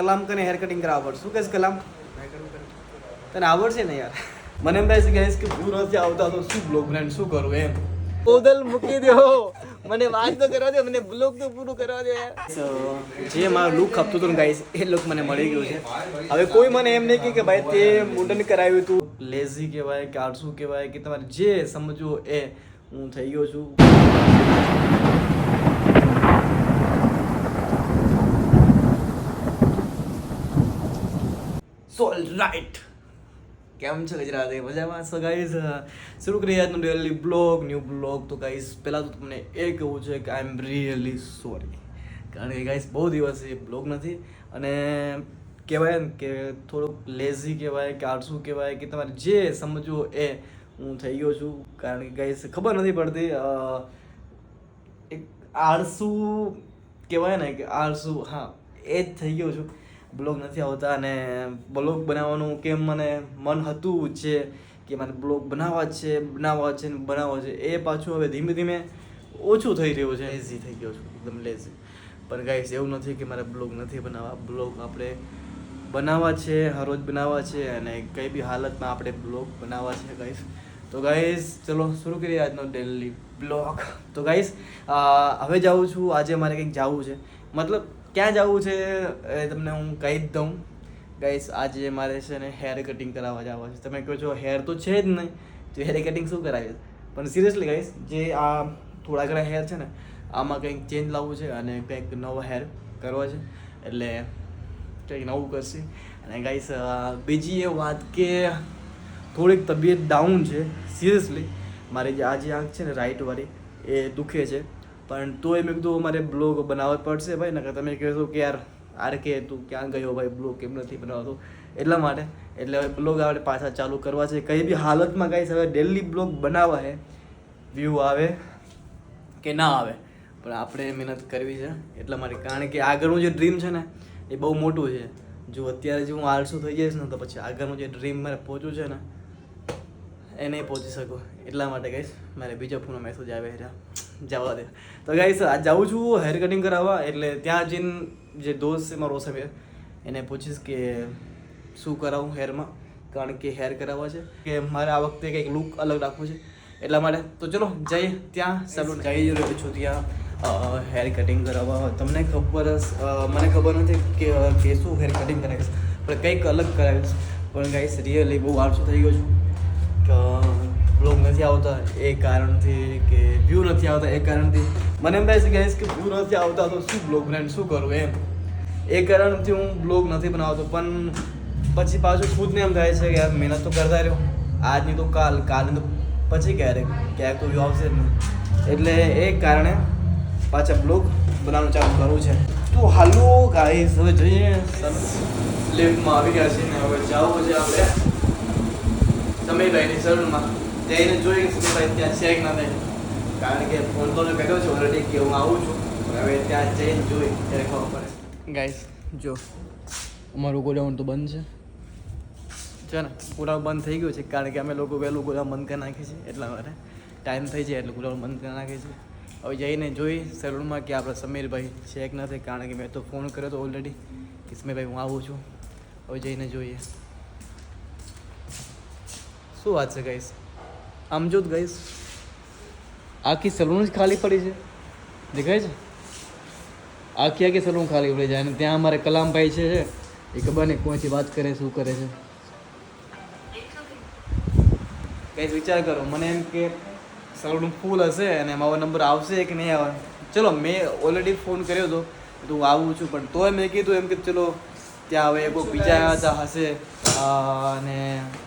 કલામ કને hair cutting કરાવવા પડશે. શું કહેશ કલામ? તને આવડશે ને યાર? મને એમ થાય છે guys કે હું નથી આવતા તો શું બ્લોગ બ્રાન્ડ શું કરું એમ? કોદલ મૂકી દો. મને વાત તો કરવા દે, મને બ્લોગ તો પૂરું કરવા દે. જે મારો લુક ખપતું હતું ગાઈસ એ લુક મને મળી ગયું છે. હવે કોઈ મને એમ નહીં કે ભાઈ તે મુંડન કરાવ્યું હતું લેઝી કહેવાય કે આળસુ કહેવાય કે તમારે જે સમજો એ હું થઈ ગયો છું સો રાઈટ કેમ છે ગુજરાતી? મજામાં? સો ગાઈઝ શરૂ કરી આજનો ડેલી બ્લોગ ન્યૂ બ્લોગ તો ગાઈઝ પહેલાં તો તમને એ કહેવું છે કે આઈ એમ રિયલી સોરી કારણ કે ગાઈઝ બહુ દિવસથી બ્લોગ નથી. અને કહેવાય ને કે થોડુંક લેઝી કહેવાય કે આળસુ કહેવાય કે તમારે જે સમજવો એ હું થઈ ગયો છું. કારણ કે ગાઈઝ ખબર નથી પડતી એક આળસુ કહેવાય ને કે આળસુ, હા, એ જ થઈ ગયો છું. બ્લોગ નથી આવતા અને બ્લોગ બનાવવાનું કેમ મને મન હતું છે કે મારે બ્લોગ બનાવવા છે બનાવવા છે ને બનાવવા છે. એ પાછું હવે ધીમે ધીમે ઓછું થઈ રહ્યું છે. લેઝી થઈ ગયો છું, એકદમ લેઝી પણ ગાઈસ એવું નથી કે મારે બ્લોગ નથી બનાવવા. બ્લોગ આપણે બનાવવા છે હરરોજ બનાવવા છે અને કઈ બી હાલતમાં આપણે બ્લોગ બનાવવા છે ગાઈસ તો ગાઈસ ચલો શરૂ કરીએ આજનો ડેલી બ્લોગ તો ગાઈસ હવે જાઉં છું. આજે મારે કંઈક જવું છે. મતલબ ક્યાં જવું છે એ તમને હું કહી જ દઉં. ગાઈસ આજે મારે છે ને હેર કટિંગ કરાવવા જવા છે. તમે કહો છો હેર તો છે જ નહીં. તો હેર કટિંગ શું કરાવીશ પણ સિરિયસલી ગાઈસ જે આ થોડા ઘણા હેર છે ને, આમાં કંઈક ચેન્જ લાવવું છે અને કંઈક નવો હેર કરવો છે. એટલે કંઈક નવું કરશે. અને ગાઈસ બીજી એ વાત કે થોડીક તબિયત ડાઉન છે. સિરિયસલી મારી જે આજે આંખ છે ને રાઈટવાળી એ દુખે છે. પણ તોય મેં કીધું મારે બ્લોગ બનાવવો પડશે ભાઈ, નકર તમે કહેશો કે યાર, આર કે તું ક્યાં ગયો ભાઈ બ્લોગ કેમ નથી બનાવતો? એટલા માટે, એટલે હવે બ્લોગ આપણે પાછા ચાલુ કરવા છે. કઈ બી હાલતમાં ગાઈસ, હવે ડેલી બ્લોગ બનાવવા હે વ્યૂ આવે કે ના આવે, પણ આપણે મહેનત કરવી છે. એટલા માટે, કારણ કે આગળનું જે ડ્રીમ છે ને, એ બહુ મોટું છે. જો અત્યારે જો હું આળસુ થઈ જઈશ ને, તો પછી આગળનું જે ડ્રીમ મારે પહોંચવું છે ને એ નહીં પહોંચી શકું. એટલા માટે કહીશ મારે બીજા ફોનનો મેસેજ આવે એટલે જવા દે. તો ગાઈસ આ જાઉં છું હેર કટિંગ કરાવવા એટલે ત્યાં જઈને જે દોસ્ત છે મારો સમીર એને પૂછીશ કે શું કરાવું હેરમાં કારણ કે હેર કરાવવા છે. કે મારે આ વખતે કંઈક લુક અલગ રાખવું છે. એટલા માટે. તો ચલો જઈએ ત્યાં સલૂન જઈ રહ્યો છું ત્યાં હેર કટિંગ કરાવવા. તમને ખબર મને ખબર નથી કે કે શું હેર કટિંગ કરાવીશ. પણ કંઈક અલગ કરાવીશ. પણ ગાઈસ રિયલી બહુ વારસો થઈ ગયો છું. બ્લોગ નથી આવતા, એ કારણથી કે વ્યૂ નથી આવતા, એ કારણથી. મને એમ થાય છે guys કે વ્યૂ નથી આવતા તો શું બ્લોગ બ્રાન્ડ શું કરું એમ? એ કારણથી હું બ્લોગ નથી બનાવતો, પણ પછી પાછું ખુદને એમ થાય છે કે યાર મહેનત તો કરતા રહ્યો. આજની તો કાલ, કાલની તો પછી ક્યારેક ક્યાંક તો વ્યૂ આવશે નહીં. એટલે એ કારણે પાછા બ્લોગ બનાવવાનું ચાલુ કરવું છે. તો હાલો ગાઈસ હવે જઈએ. લેફ્ટમાં આવી ગયા છે ને, હવે જવું છે આપણે. સમયભાઈની સલૂનમાં જઈને જોઈએ કે સમયભાઈ ત્યાં છે કે ના થાય. કારણ કે ફોન તો મેં કર્યો છે ઓલરેડી કે હું આવું છું. હવે ત્યાં જઈને જોઈ ત્યારે ખબર પડે. ગાઈસ જો અમારું ગોડાઉન તો બંધ છે. છે ને ગોડાઉન બંધ થઈ ગયું છે કારણ કે અમે લોકો વહેલું ગોડાઉન બંધ કરી નાખીએ છીએ એટલા માટે ટાઈમ થઈ જાય એટલે ગોડાઉન બંધ કરી નાખીએ છીએ હવે જઈને જોઈ સલૂનમાં કે આપણે સમીરભાઈ છે કે નથી કારણ કે મેં તો ફોન કર્યો તો ઓલરેડી કે સમીરભાઈ હું આવું છું. હવે જઈને જોઈએ. શું વાત છે ગઈશ આમ જો ગઈશ આખી સલૂન જ ખાલી પડી છે. દેખાય છે? આખી આખી સલૂન ખાલી પડી જાય અને ત્યાં અમારે કલામભાઈ છે એ ખબર નહીં કોઈથી વાત કરે શું કરે છે. કઈ વિચાર કરો મને એમ કે સલૂન ફૂલ હશે અને મારો નંબર આવશે કે નહીં આવે ચલો મેં ઓલરેડી ફોન કર્યો હતો તો હું આવું છું પણ તોય મેં કીધું એમ કે ચલો ત્યાં હવે કોઈ બીજા હતા હશે અને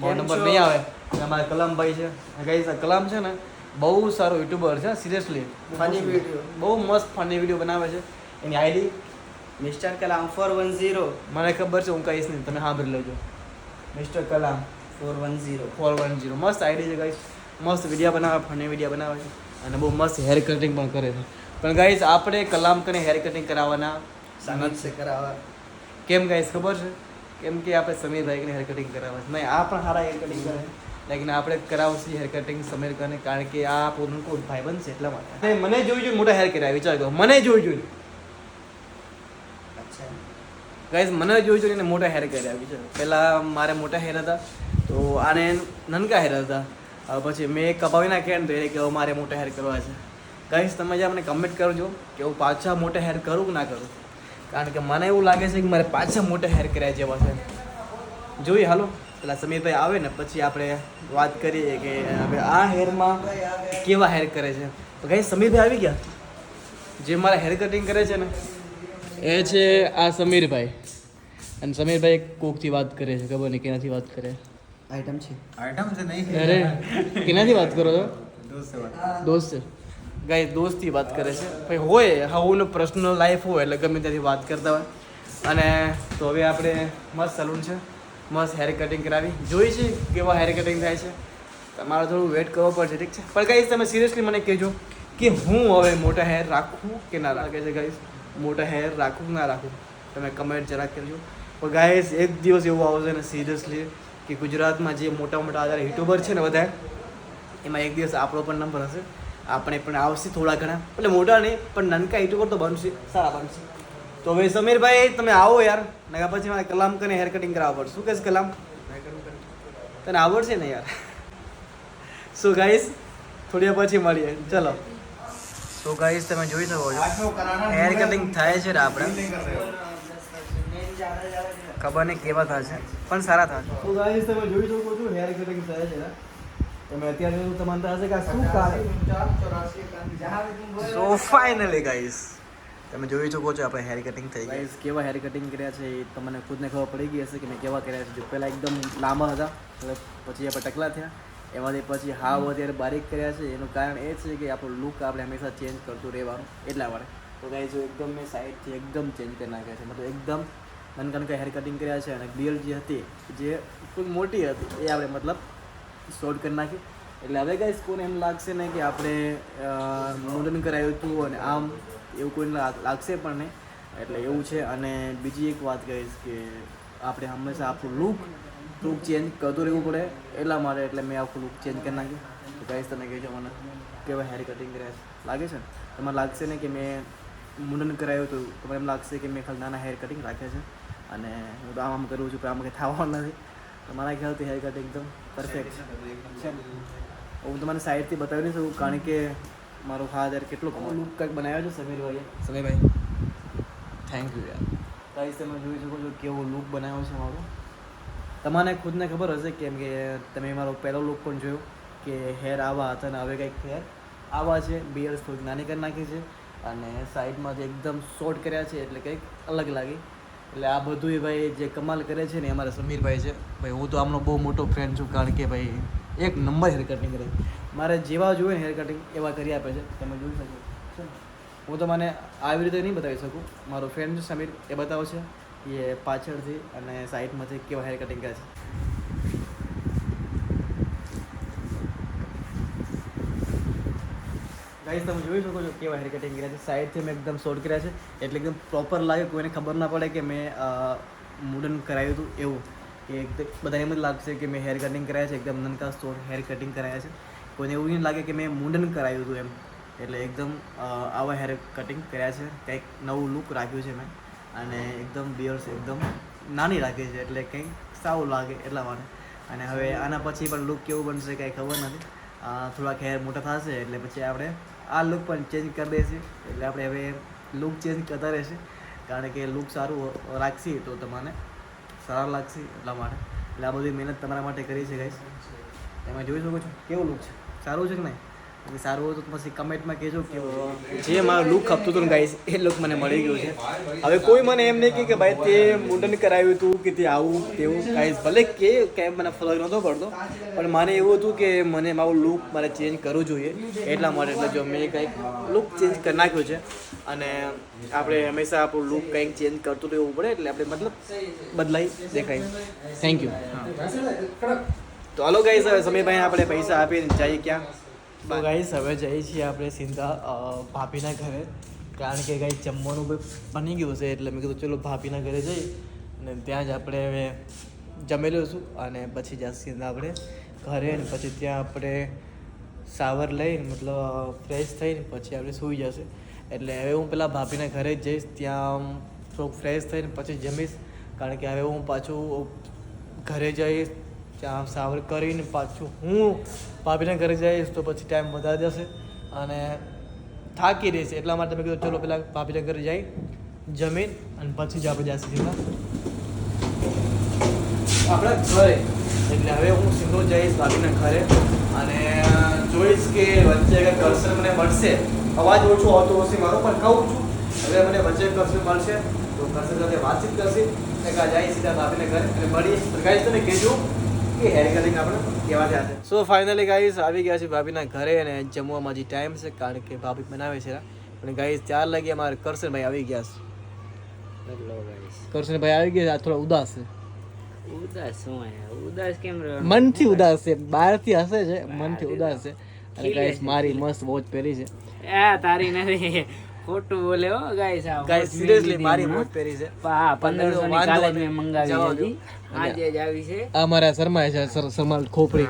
મારો નંબર નહીં આવે. અમારા કલામભાઈ છે. ગાઈઝ કલામ છે ને બહુ સારો યુટ્યુબર છે સિરિયસલી ફની વીડિયો બહુ મસ્ત ફની વીડિયો બનાવે છે. એની ID mister Kalam four one zero મને ખબર છે હું કહીશ નહીં. તમે સાંભળી લેજો. Mister Kalam four one zero four one zero મસ્ત આઈડી છે ગાઈસ મસ્ત વીડિયો બનાવે ફની વીડિયો બનાવે છે. અને બહુ મસ્ત હેર કટિંગ પણ કરે છે. પણ ગાઈસ આપણે કલામ કરીને હેર કટિંગ કરાવવાના સાનત છે કરાવવા. કેમ ગાઈસ ખબર છે? કેમ કે આપણે સમીરભાઈને હેર કટિંગ કરાવવા નહીં આ પણ સારા હેર કટિંગ કરે લેકિન આપણે કરાવશે હેર કટિંગ સમીર કરીને કારણ કે આ પોતાનું કોઈ ભાઈ બનશે એટલા માટે. મને જોઈ જોઈ મોટા હેર કર્યા વિચાર કરો મને જોઈ જોઈ અચ્છા. મને જોઈ જોઈને મોટા હેર કર્યા વિચાર ગાઈઝ પહેલાં મારે મોટા હેર હતા તો આને નનકા હેર હતા. પછી મેં કપાવી નાખ્યા ને તો એ કે મારે મોટા હેર કરવા છે. ગાઈઝ તમે જે મને કમેન્ટ કરજો કે હું પાછા મોટા હેર કરું કે ના કરું. કારણ કે મને એવું લાગે છે કે મારે પાછા મોટા હેર કર્યા જેવા છે. જોઈએ હાલો. પેલા સમીરભાઈ આવે ને પછી આપણે વાત કરીએ કે હવે આ હેરમાં કેવા હેર કરે છે. તો કઈ સમીરભાઈ આવી ગયા? જે મારા હેર કટિંગ કરે છે ને એ છે આ સમીરભાઈ. અને સમીરભાઈ કોકથી વાત કરે છે ખબર નહીં કેનાથી વાત કરે. આઈટમ છે. આઈટમ છે નહીં. અરે કેનાથી વાત કરો છો? દોસ્ત. છે ગાય દોસ્તથી વાત કરે છે. ભાઈ હોય હવુંનો પર્સનલ લાઈફ હોય એટલે ગમે ત્યાંથી વાત કરતા હોય. અને તો હવે આપણે મસ્ત સલૂન છે. મસ્ત હેર કટિંગ કરાવી. જોઈ છે કેવા હેર કટિંગ થાય છે? તમારે થોડું વેટ કરવો પડશે ઠીક છે? પણ ગાઈઝ તમે સિરિયસલી મને કહેજો કે હું હવે મોટા હેર રાખું કે ના રાખે? છે ગાઈઝ મોટા હેર રાખું ના રાખું? તમે કમેન્ટ જરાક કરજો. પણ ગાઈઝ એક દિવસ એવું આવશે ને સિરિયસલી કે ગુજરાતમાં જે મોટા મોટા આધાર યુટ્યુબર છે ને બધા એમાં એક દિવસ આપણો પણ નંબર હશે. આપણે પણ આવશે થોડા ઘણા. એટલે મોટા નહીં પણ નાનકા યુટ્યુબર તો બનશે સારા બનશે. તો ભાઈ સમીરભાઈ તમે આવો યાર. નકા પછી મારે કલામ કરીને હેર કટિંગ કરાવવા પડશે. શું કહેશ કલામ? તને આવડશે ને યાર? શું ગાઈસ થોડી પછી મળીએ. ચલો. સો ગાઈસ તમે જોઈ શકો છો. હેર કટિંગ થાય છે ને આપણે. ખબર નહીં કેવા થશે પણ સારા થશે. શું ગાઈસ તમે જોઈ શકો છો હેર કટિંગ થાય છે તમે અત્યારે તમને થશે કે શું કારણ સો ફાઇનલી ગાઈસ તમે જોઈ શકો છો આપણે હેર કટિંગ થઈ ગઈ. કેવા હેર કટિંગ કર્યા છે એ તમને ખુદને ખબર પડી ગઈ હશે કે મેં કેવા કર્યા છે. જો પહેલાં એકદમ લાંબા હતા એટલે પછી આપણે ટકલા થયા. એમાંથી પછી હાવ અત્યારે બારીક કર્યા છે. એનું કારણ એ છે કે આપણો લુક આપણે હંમેશા ચેન્જ કરતું રહેવાનું એટલા માટે. તો ગાઈસ જો એકદમ મેં સાઈડથી એકદમ ચેન્જ કરી નાખ્યા છે. મતલબ એકદમ નનકા નનકા હેર કટિંગ કર્યા છે અને બિયર જે હતી જે ખૂબ મોટી હતી એ આપણે મતલબ શોર્ટ કરી નાખી. એટલે હવે ગાઈસ કોને એમ લાગશે ને કે આપણે અ, મુંડન કરાયું હતું અને આમ એવું કોઈને લાગશે પણ નહીં. એટલે એવું છે. અને બીજી એક વાત કહીશ કે આપણે હંમેશા આપણું લુક લુક ચેન્જ કરતું રહેવું પડે એટલા માટે એટલે મેં આખું લુક ચેન્જ કરી નાખ્યું. તો કહીશ તમે કહેજો મને કેવા હેર કટિંગ કર્યા છે. લાગે છે? ને તમારે લાગશે ને કે મેં મુંડન કરાયું હતું. તમને એમ લાગશે કે મેં ખાલી નાના હેર કટિંગ રાખ્યા છે. અને હું તો આમ આમ કરું છું પણ આમ કંઈ થવાનું નથી. તો મારા ખ્યાલથી હેર કટિંગ એકદમ પરફેક્ટ છે હું તમને સાઈડથી બતાવી નહીં શકું કારણ કે મારો ફાધર કેટલો લુક કંઈક બનાવ્યો છે સમીરભાઈએ. સમીરભાઈ થેન્ક યુ યાર. ગાઈસ તમે જોઈ શકો છો કેવો લુક બનાવ્યો છે મારો. તમને ખુદને ખબર હશે કેમ કે તમે મારો પહેલો લુક પણ જોયો કે હેર આવા હતા અને હવે કંઈક હેર આવા છે બિયર્સ થોડીક નાની કરી નાખી છે અને સાઈડમાં જે એકદમ શોર્ટ કર્યા છે એટલે કંઈક અલગ લાગી. એટલે આ બધું એ ભાઈ જે કમાલ કરે છે ને એ અમારા સમીરભાઈ છે. ભાઈ હું તો આમનો બહુ મોટો ફ્રેન્ડ છું કારણ કે ભાઈ એક નંબર હેર કટિંગ કરે. મારે જેવા જોઈએ હેર કટિંગ એવા કરી આપે છે. તમે જોઈ શકો. હું તો મને આવી રીતે નહીં બતાવી શકું. મારો ફ્રેન્ડ સમીર, એ બતાવશે એ પાછળથી અને સાઈડમાંથી કેવા હેર કટિંગ કરે છે. ગાઈસ તમે જોઈ શકો છો કેવા હેર કટિંગ કર્યા છે. સાઈડથી મેં એકદમ શોર્ટ કર્યા છે. એટલે એકદમ પ્રોપર લાગે, કોઈને ખબર ના પડે કે મેં મુડન કરાવ્યું હતું એવું. કે એકદમ બધાને એમ જ લાગશે કે મેં હેર કટિંગ કરાયા છે. એકદમ નનકા શોર્ટ હેર કટિંગ કરાયા છે. કોઈને એવું નહીં લાગે કે મેં મુંડન કરાવ્યું હતું એમ. એટલે એકદમ આવા હેર કટિંગ કર્યા છે. કંઈક નવું લુક રાખ્યું છે મેં. અને એકદમ બિયર્સ એકદમ નાની રાખી છે. એટલે કંઈક સારું લાગે એટલા માટે. અને હવે આના પછી પણ લુક કેવું બનશે કાંઈ ખબર નથી. થોડાક હેર મોટા થશે એટલે પછી આપણે આ લુક પણ ચેન્જ કરી દઈશું. એટલે આપણે હવે લુક ચેન્જ કરતા રહેશે. કારણ કે લુક સારું રાખશી તો તમને સારા લાગશે એટલા માટે. એટલે આ બધી મહેનત તમારા માટે કરી છે ગાઈસ તમે જોઈ શકો છો કેવું લુક છે. સારું છે કે નહીં? સારું હોય તો પછી કમેન્ટમાં કહેજો કે જે મારું લુક ખપતું હતું ને ગાઈસ એ લુક મને મળી ગયું છે. હવે કોઈ મને એમ નહીં કે ભાઈ તે મુંડન કરાવ્યું હતું કે તે આવું તેવું ગાઈસ ભલે કે કેમ મને ફરક નહોતો પડતો પણ મને એવું હતું કે મને મારું લુક મારે ચેન્જ કરવું જોઈએ એટલા માટે. એટલે જો મેં કંઈક લુક ચેન્જ કરી નાખ્યો છે અને આપણે હંમેશા આપણું લુક કંઈક ચેન્જ કરતું રહેવું પડે એટલે આપણે મતલબ બદલાઈ દેખાય. થેન્ક યુ તો હાલો ગાઈસ હવે સમીરભાઈ આપણે પૈસા આપીને જઈએ ક્યાં? તો ગાઈસ હવે જઈએ છીએ આપણે સીધા ભાભીના ઘરે. કારણ કે ગાઈ જમવાનું બની ગયું છે એટલે મેં કીધું ચલો ભાભીના ઘરે જઈએ. અને ત્યાં જ આપણે હવે જમી છું અને પછી જ્યાં સીધા આપણે ઘરે અને પછી ત્યાં આપણે શાવર લઈને મતલબ ફ્રેશ થઈને પછી આપણે સૂઈ જશે. એટલે હવે હું પેલા ભાભીના ઘરે જ જઈશ ત્યાં થોડુંક ફ્રેશ થઈને પછી જમીશ. કારણ કે હવે હું પાછું ઘરે જઈશ ત્યાં સાવર કરીને પાછું હું ભાભીને ઘરે જઈશ તો પછી ટાઈમ વધારે જશે અને થાકી રહીશ. એટલા માટે મેં કીધું, ચલો પહેલાં ભાભીને ઘરે જઈ, જમીન અને પછી જ આપણે જઈશું સીધા આપણા ઘરે, એટલે હવે હું સીધો જઈશ ભાભીના ઘરે અને જોઈશ કે વચ્ચે કર્સર મને મળશે. અવાજ ઓછો આવતો હશે મારો, પણ કહું છું, હવે મને વચ્ચે કર્સર મળશે. તો કર્સર સાથે વાતચીત કરશે. જાય સીધા ભાભીને ઘરે અને મળીએ. પ્રકાશ તમે કહેજો કે હેર કટિંગ આપણે કેવા થયા છે સો ફાઇનલી ગાઈસ આવી ગયા છે ભાભીના ઘરે અને જમવામાં હજી ટાઈમ છે કારણ કે ભાભી બનાવે છે. અને ગાઈસ ચાર લાગે અમારે કરશનભાઈ આવી ગયા છે. કરશનભાઈ આવી ગયા છે થોડા ઉદાસ છે. ઉદાસ શું હે ઉદાસ કેમ મનથી ઉદાસ. છે. બહારથી હસે છે મનથી ઉદાસ. છે. અને ગાઈસ મારી મસ્ત વોચ પહેરી છે. આ તારી નથી. ખોટું બોલે હો ગાઈસ આ ગાઈસ સિરિયસલી મારી. વોચ પહેરી છે. પા પંદરસો ની કાલે મેં મંગાવી હતી. આજે જ આવી છે. આ શર્મા છે સર ખોપરી.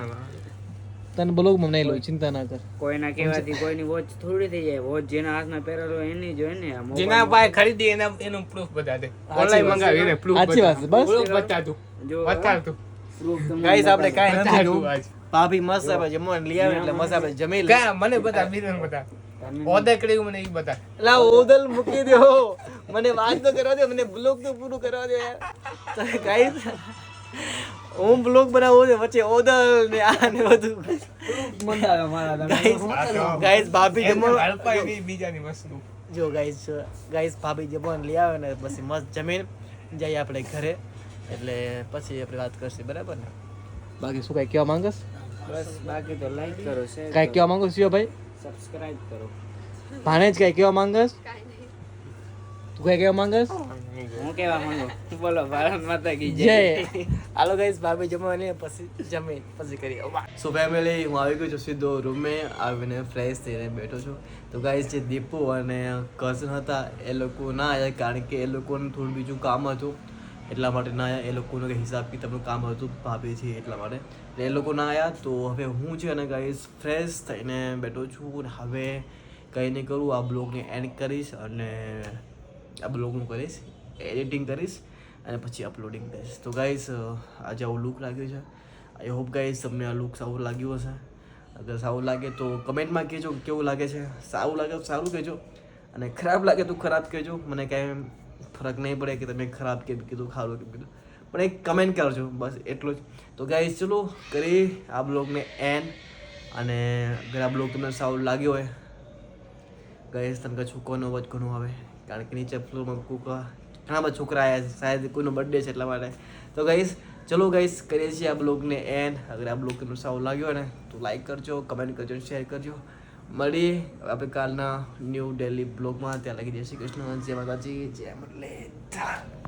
તને બ્લોગમાં નહીં લો ચિંતા ના કર. કોઈના કહેવાથી કોઈની વોચ થોડી થઈ જાય. વોચ જેના હાથમાં પહેરેલો હોય એની જ હોય ને જેના. પાસે ખરીદી એના એનું પ્રૂફ બતા દે. ઓનલાઈન મંગાવી એને પ્રૂફ સાચી વાત છે, બસ. પ્રૂફ બતાતું. જો બતા દો તમને ગાઈસ આપણે કાઈ નથી ભાભી મસ્ત જમવાનું લઈ આવે એટલે મસ્ત આપણે જમી લે મને બતા બીજું બતા ઓર્ડર મને એ બતા લા ઓદલ મૂકી દો. મને વાત તો કરવા દે મને બ્લોગ તો પૂરું કરવા દે. યાર ગાઈસ હું બ્લોગ બનાવો છે વચ્ચે ઓદલ ને આ ને બધું. મંગાવ્યા મારા ગાઈસ ભાભી જમો હડપાઈ નહીં બીજાની વસ્તુ. જો ગાઈસ ગાઈસ ભાભી જમવાનું લઈ આવે ને પછી મસ્ત જમીન. જઈએ આપણે ઘરે. એટલે પછી આપણે વાત કરશું બરાબર ને? બાકી શું કાંઈ કહેવા માંગસ બસ બાકી તો લાઈક કરો છે કઈ કહેવા માંગો છો ભાઈ સબસ્ક્રાઇબ કરો. ભાણે જ કઈ કેવા માંગસ? તું કઈ કેવા માંગસ? હું કેવા માંગુ? બોલો ભારત માતા કી જય. હાલો ગાઈસ ભાભી જમવાની પછી જમે પછી કરી સો ફેમિલી હું આવી ગયો છું સીધો રૂમે આવીને ફ્રેશ થઈને બેઠો છું. તો ગાઈસ જે દીપુ અને કઝન હતા એ લોકો ના આવ્યા કારણ કે એ લોકોને થોડું બીજું કામ હતું. એટલા માટે ના આવ્યા એ લોકોનું કંઈ હિસાબ કિતાબનું કામ હતું ભાભી છે એટલા માટે. એટલે એ લોકો ના આવ્યા તો હવે હું છે અને ગાઈઝ ફ્રેશ થઈને બેઠો છું અને હવે કંઈ નહીં કરું, આ બ્લોગને એન્ડ કરીશ અને આ બ્લોગનું કરીશ એડિટિંગ કરીશ અને પછી અપલોડિંગ કરીશ. તો ગાઈસ આજે આવું લુક લાગ્યું છે. આઈ હોપ ગાઈઝ તમને આ લુક સારું લાગ્યું હશે. અગર સારું લાગે તો કમેન્ટમાં કહેજો કેવું લાગે છે. સારું લાગે તો સારું કહેજો અને ખરાબ લાગે તો ખરાબ કહેજો. મને કાંઈ ફરક નહીં પડે કે તમે ખરાબ કેમ કીધું, ખારું કેમ કીધું. પણ એક કમેન્ટ કરજો, બસ એટલું જ. તો ગાઈઝ ચલો કરી આ બ્લોગને એન અને અગર આ બ્લોગ તમને સારું લાગ્યો હોય ગયેશ તનકા છોકરાનો અવાજ ઘણો આવે? કારણ કે નીચે ફ્લોરમાં કોક ઘણા બધા છોકરા આવ્યા છે, શાયદ કોઈનો બર્થડે છે એટલા માટે. તો ગાઈઝ ચલો ગઈશ કરીએ છીએ આ બ્લોગને એન્ડ અગર આ બ્લોગ તમને સારું લાગ્યો હોય ને, તો લાઈક કરજો કમેન્ટ કરજો શેર કરજો. મળીએ આપણે કાલના ન્યૂ ડેલી બ્લોગમાં ત્યાં લગી જય શ્રી કૃષ્ણ. જય માતાજી, જય મરલે